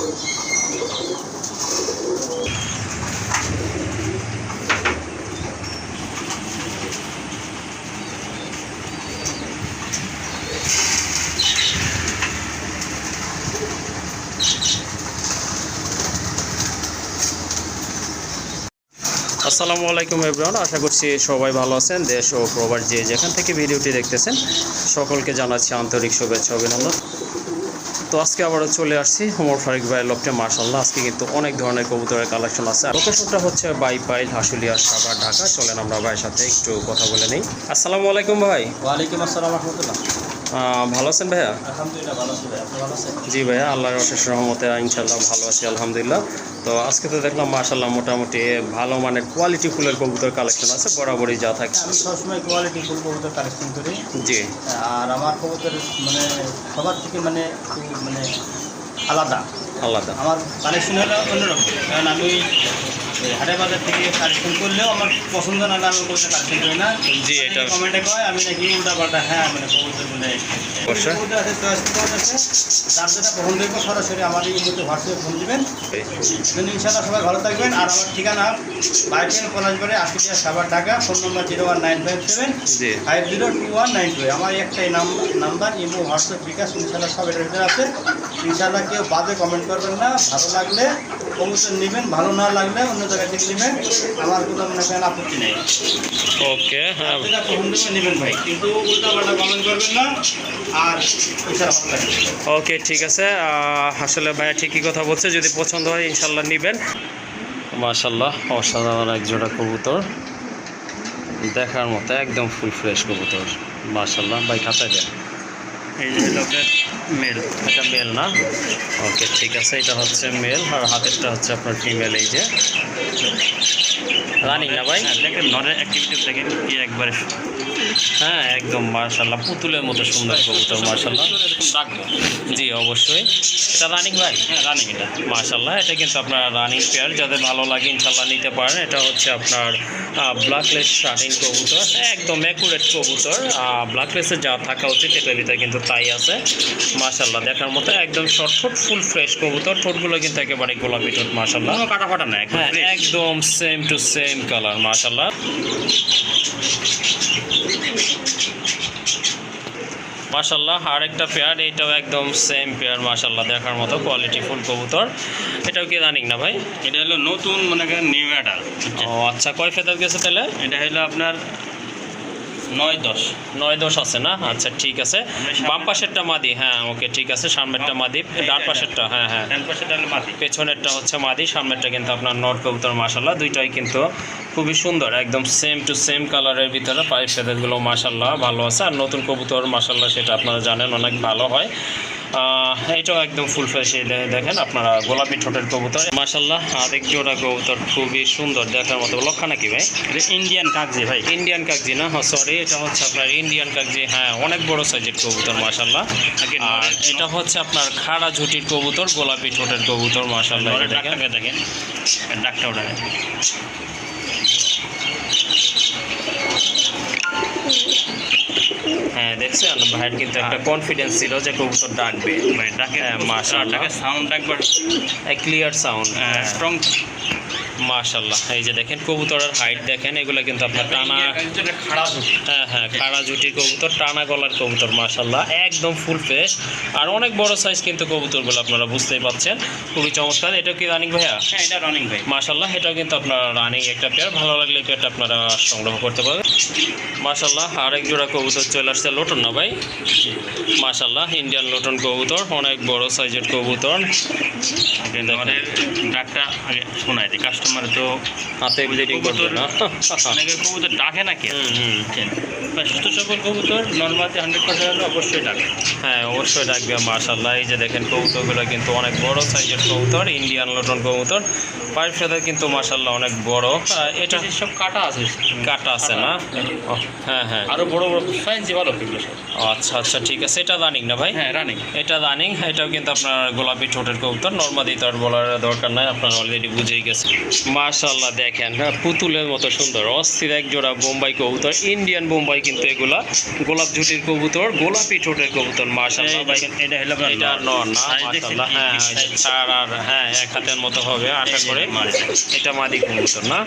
আসসালামু আলাইকুম এভরিওয়ান আশা করছি সবাই ভালো আছেন। দেশ ও প্রবাস যে যেখান থেকে ভিডিওটি দেখতেছেন, সকলকে জানাচ্ছি আন্তরিক শুভেচ্ছা অভিনন্দন। তো আজকে আবারও চলে আসছি হোমর ফারিক ভাই লফটে মার্শাল্লাহ আজকে কিন্তু অনেক ধরনের কবুতরের কালেকশন আছে। লোকেশনটা হচ্ছে বাইপাইল, হাসুলিয়া সাগর ঢাকা। চলেন আমরা ভাইয়ের সাথে একটু কথা বলে নিই। আসসালামু আলাইকুম ভাই। ওয়ালাইকুম আসসালাম, রহমতুল্লাহ। ভালো আছেন ভাইয়া? জি ভাইয়া আল্লাহর অশেষ রহমতে ইনশাল্লাহ ভালো আছি আলহামদুলিল্লাহ। তো আজকে তো দেখলাম মাশাল্লাহ মোটামুটি ভালো মানের কোয়ালিটি ফুলের কবুতর কালেকশন আছে বরাবরই যা থাকে। আমি সবসময় কোয়ালিটি ফুল কবুতর কালেকশন করি। জি। আর আমার কবুতর মানে সবার থেকে মানে মানে আলাদা। আলাদা। আমার কালেকশন হলো অন্যরকম। কারণ আমি এই হাটে বাজার থেকে কালেকশন করলেও আমার পছন্দ না আমি কবুতর কালেকশন করি না। জি, এটা- কমেন্টে কয় আমি নাকি উল্টা পাল্টা হ্যাঁ মানে কবুতর মানে কবুতর আছে চয়েস কবুতর আছে। তার যেটা পছন্দ সরাসরি আমার এই মুহূর্তে হোয়াটসঅ্যাপে ফোন দিবেন। জন্য ইনশাল্লাহ সবাই ভালো থাকবেন আর আমার ঠিকানা Savar Dhaka phone number zero one nine five seven five zero two one nine two. আমার একটাই নাম্বার ইমো হোয়াটসঅ্যাপ বিকাশ ইনশাল্লাহ সব ভিতরে আছে। ইনশাল্লাহ কেউ বাদে কমেন্ট করবেন না ভালো লাগলে কবুতর নেবেন ভালো না লাগলে অন্য জায়গায় থেকে নেবেন। আমার কোনো মনে করেন আপত্তি নেই। ওকে হ্যাঁ। নেবেন ভাই কিন্তু উল্টা পাল্টা কমেন্ট করবেন না আর ওকে ঠিক আছে। আসলে ভাইয়া ঠিকই কথা বলছে যদি পছন্দ হয় ইনশাল্লাহ নেবেন। মাশাল্লাহ অসাধারণ এক জোড়া কবুতর। দেখার মতো একদম ফুল ফ্রেশ কবুতর। মাশাল্লাহ ভাই খাতায় দেন। এই যে হলো মেল, এটা মেল না? ওকে, ঠিক আছে, এটা হচ্ছে মেল, আর হাতেরটা হচ্ছে আপনার ফিমেল, এই যে। রানিং না ভাই? হ্যাঁ, দেখেন নরের অ্যাক্টিভিটি দেখেন কি একবারে হ্যাঁ একদম মার্শাল্লাহ পুতুলের মতো সুন্দর কবুতর মার্শাল্লাহ জি অবশ্যই। এটা রানিং ভাই? হ্যাঁ রানিং এটা। মার্শাল্লাহ এটা কিন্তু আপনার রানিং পেয়ার যাদের ভালো লাগে ইনশাল্লাহ নিতে পারেন। এটা হচ্ছে আপনার ব্ল্যাকলেস শার্টিং কবুতর। একদম অ্যাকুরেট কবুতর। ব্ল্যাকলেসে যা থাকা উচিত এটার ভিতরে কিন্তু তাই আছে। মার্শাল্লাহ দেখার মতো একদম শর্ট ফুল ফ্রেশ কবুতর। ঠোঁটগুলো কিন্তু একেবারে গোলাপি ঠোঁট মার্শাল্লাহ কাটা ফাটা না হ্যাঁ একদম সেম টু সেম কালার মার্শাল্লাহ মাশাল্লাহ আরেকটা পেয়ার এটাও একদম সেম পেয়ার মাশাল্লাহ দেখার মতো কোয়ালিটি ফুল কবুতর। এটাও কি জানিক না ভাই? এটা হলো নতুন মানে নিউ অ্যাডাল ও আচ্ছা কয় ফেদার গেছে তাহলে? এটা হলো আপনার নয় দশ। নয় দশ আছে না? আচ্ছা ঠিক আছে। বাম পাশেরটা মাদি। হ্যাঁ ওকে ঠিক আছে। সামনেরটা মাদি। ডান পাশেরটা হ্যাঁ হ্যাঁ। পেছনেরটা হচ্ছে মাদি সামনেরটা কিন্তু আপনার নট কবুতর মাসাল্লাহ দুইটাই কিন্তু খুবই সুন্দর একদম সেম টু সেম কালারের ভিতরে। পাইপ ফেদারগুলো মাসাল্লাহ ভালো আছে। আর নতুন কবুতর মাশাল্লাহ সেটা আপনারা জানেন অনেক ভালো হয়। এটাও একদম ফুল ফ্রেশ দেখেন আপনারা গোলাপি ঠোঁটের কবুতর। মাশাল্লাহ আরেক জোড়া কবুতর খুবই সুন্দর দেখার মতো। লক্ষা নাকি ভাই? এটা ইন্ডিয়ান কাগজি ভাই। ইন্ডিয়ান কাকজি না? হ্যাঁ সরি এটা হচ্ছে আপনার ইন্ডিয়ান কাকজি। হ্যাঁ অনেক বড় সাইজের কবুতর মাশাল্লাহ আগে আর এটা হচ্ছে আপনার খাড়া ঝুটির কবুতর গোলাপি ঠোঁটের কবুতর এটা দেখেন। ডাকটাকে দেখেন এর ডাকটা ওটা দেখেন। হ্যাঁ দেখছেন ভাইয়ের কিন্তু একটা কনফিডেন্স ছিল যে কবুতর ডাকবে ডাকে হ্যাঁ, ডাকে সাউন্ড একবার ক্লিয়ার সাউন্ড স্ট্রং মাশাল্লাহ এই যে দেখেন কবুতরের হাইট দেখেন এগুলো কিন্তু আপনার টানা হ্যাঁ হ্যাঁ খাড়া জুটির কবুতর টানা গলার কবুতর মাশাল্লাহ একদম ফুল ফ্রেশ আর অনেক বড় সাইজ কিন্তু কবুতরগুলো আপনারা বুঝতেই পাচ্ছেন খুবই চমৎকার। এটা কি রানিং ভাইয়া? হ্যাঁ এটা রানিং ভাই। মাশাল্লাহ এটাও কিন্তু আপনার রানিং একটা পেয়ার ভালো লাগলে পেয়ারটা আপনারা সংগ্রহ করতে পারবেন। মাশাল্লাহ আরেক জোড়া কবুতর চলে আসছে লোটন না ভাই? মাশাল্লাহ ইন্ডিয়ান লোটন কবুতর অনেক বড় সাইজের কবুতর। ডাকটা শোনায় দিই কাস্টমার তো হাতে ব্লিডিং করবে না। অনেকে কবুতর ডাকে না কে হুম। সুস্থ সবল কবুতর হান্ড্রেড পার্সেন্ট অবশ্যই ডাকে হ্যাঁ অবশ্যই ডাকবে মাশাল্লাহ এই যে দেখেন কবুতরগুলো কিন্তু অনেক বড় সাইজের কবুতর ইন্ডিয়ান লোটন কবুতর। পাইপ কিন্তু মাশাল্লাহ অনেক বড়। এটা সব কাটা আছে কাটা আছে না? হ্যাঁ হ্যাঁ। আরও বড় বড় সাইজ ভালো আচ্ছা আচ্ছা ঠিক আছে। এটা রানিং না ভাই? হ্যাঁ রানিং এটা রানিং এটাও কিন্তু আপনার গোলাপি ঠোঁটের কবুতর। নর্মাদি তো আর বলার দরকার নাই আপনার অলরেডি বুঝেই গেছে মাশাল্লাহ দেখেন হ্যাঁ, পুতুলের মতো সুন্দর অস্থির এক জোড়া বোম্বাই কবুতর ইন্ডিয়ান বোম্বাই কিন্তু এগুলা গোলাপ ঝুটির কবুতর গোলাপি ঠোঁটের কবুতর মাশাল্লাহ এটা হলো আপনার এটা নর না মাশাল্লাহ হ্যাঁ চার আর হ্যাঁ এক হাতের মতো হবে আশা করে। এটা মাদি কবুতর না?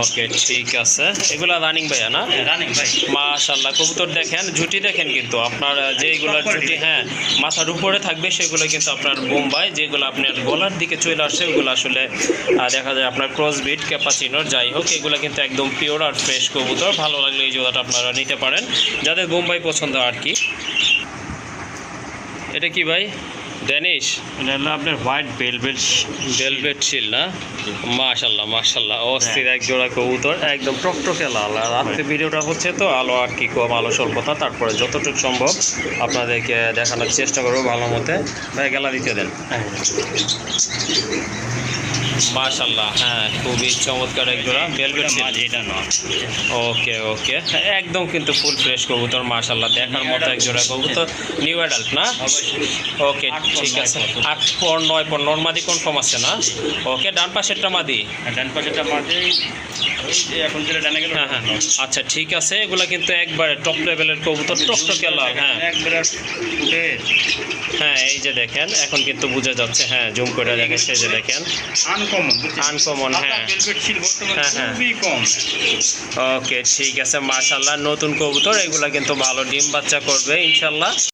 ওকে ঠিক আছে। এগুলা রানিং ভাইয়া না? রানিং ভাই। মাশাল্লাহ কবুতর দেখেন ঝুটি দেখেন কিন্তু আপনার যেগুলোর ঝুটি হ্যাঁ মাথার উপরে থাকবে সেগুলো কিন্তু আপনার বোম্বাই যেগুলো আপনার গলার দিকে চলে আসছে ওগুলো আসলে দেখা দেখা যায় আপনার ক্রসবিট ক্যাপাচিনোর যাই হোক এগুলো কিন্তু একদম পিওর আর ফ্রেশ কবুতর। ভালো লাগলে এই জোড়াটা আপনারা নিতে পারেন। যাদের বোম্বাই পছন্দ আর কি। এটা কি ভাই? ড্যানিশ এটা হলো আপনার হোয়াইট বেলভেট ভেলভেট শিল না? মাশাল্লাহ মাশাল্লাহ। অস্থির এক জোড়া কবুতর। একদম টকটকে লাল। আর আজকে ভিডিওটা হচ্ছে তো আলো আর কি কম আলো স্বল্পতা। তারপরে যতটুকু সম্ভব আপনাদেরকে দেখানোর চেষ্টা করব ভালো মতে। ভাই গেলা দিতে দেন। মাশাল্লাহ হ্যাঁ খুবই চমৎকার এক জোড়া ভেলভেট এটা নয় ওকে ওকে একদম কিন্তু ফুল ফ্রেশ কবুতর মাশাল্লাহ দেখার মতো এক জোড়া কবুতর নিউ অ্যাডাল্ট না? ওকে ঠিক আছে। আট পর নয় পর নর্মাদি কনফার্ম আছে না? ওকে ডান পাশেরটা মাদি? আর ডান পাশেরটা যে এখন যেটা ডানে গেল হ্যাঁ হ্যাঁ আচ্ছা ঠিক আছে। এগুলা কিন্তু একবারে টপ লেভেলের কবুতর টকটকে লাল হ্যাঁ। হ্যাঁ এই যে দেখেন এখন কিন্তু বোঝা যাচ্ছে হ্যাঁ জুম করে দেখেন সেই যে দেখেন। আনকমন Uncommon, হ্যাঁ। হ্যাঁ, হ্যাঁ। ওকে ঠিক আছে মাশাল্লাহ নতুন কবুতর এগুলা কিন্তু ভালো ডিম বাচ্চা করবে ইনশাল্লাহ